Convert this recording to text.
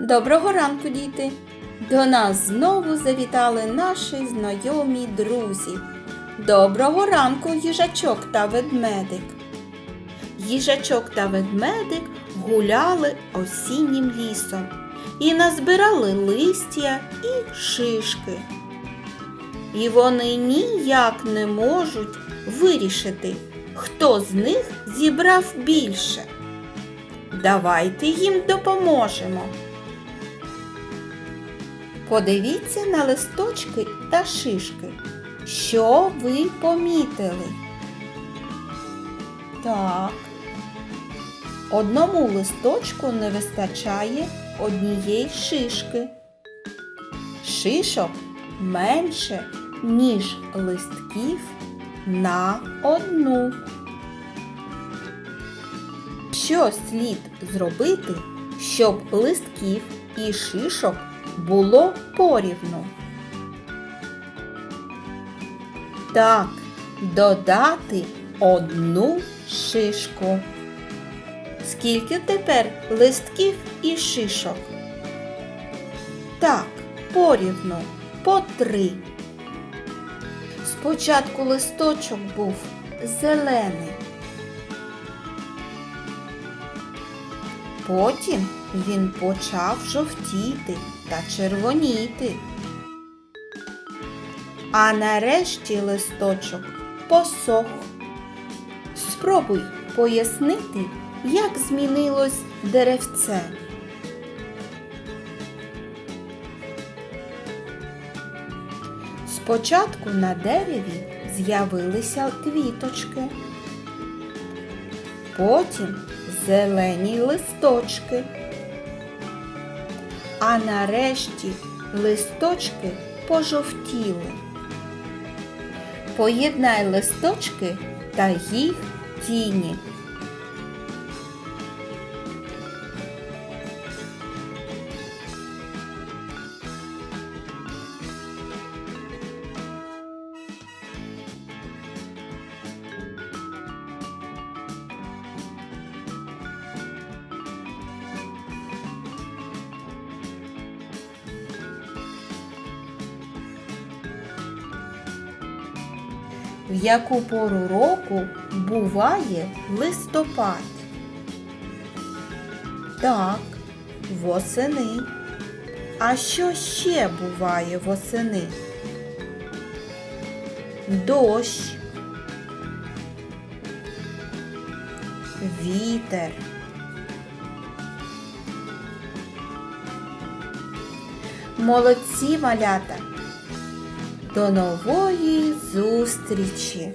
Доброго ранку, діти! До нас знову завітали наші знайомі друзі. Доброго ранку, їжачок та ведмедик. Їжачок та ведмедик гуляли осіннім лісом і назбирали листя і шишки. І вони ніяк не можуть вирішити, хто з них зібрав більше. Давайте їм допоможемо. Подивіться на листочки та шишки. Що ви помітили? Так. Одному листочку не вистачає однієї шишки. Шишок менше, ніж листків на одну. Що слід зробити, щоб листків і шишок було порівну? Так, додати одну шишку. Скільки тепер листків і шишок? Так, порівну, по три. Спочатку листочок був зелений. Потім він почав жовтіти та червоніти. А нарешті листочок посох. Спробуй пояснити, як змінилось деревце. Спочатку на дереві з'явилися квіточки, потім зелені листочки, а нарешті листочки пожовтіли. Поєднай листочки та їх тіні. В яку пору року буває листопад? Так, восени. А що ще буває восени? Дощ, вітер. Молодці малята! До нової зустрічі!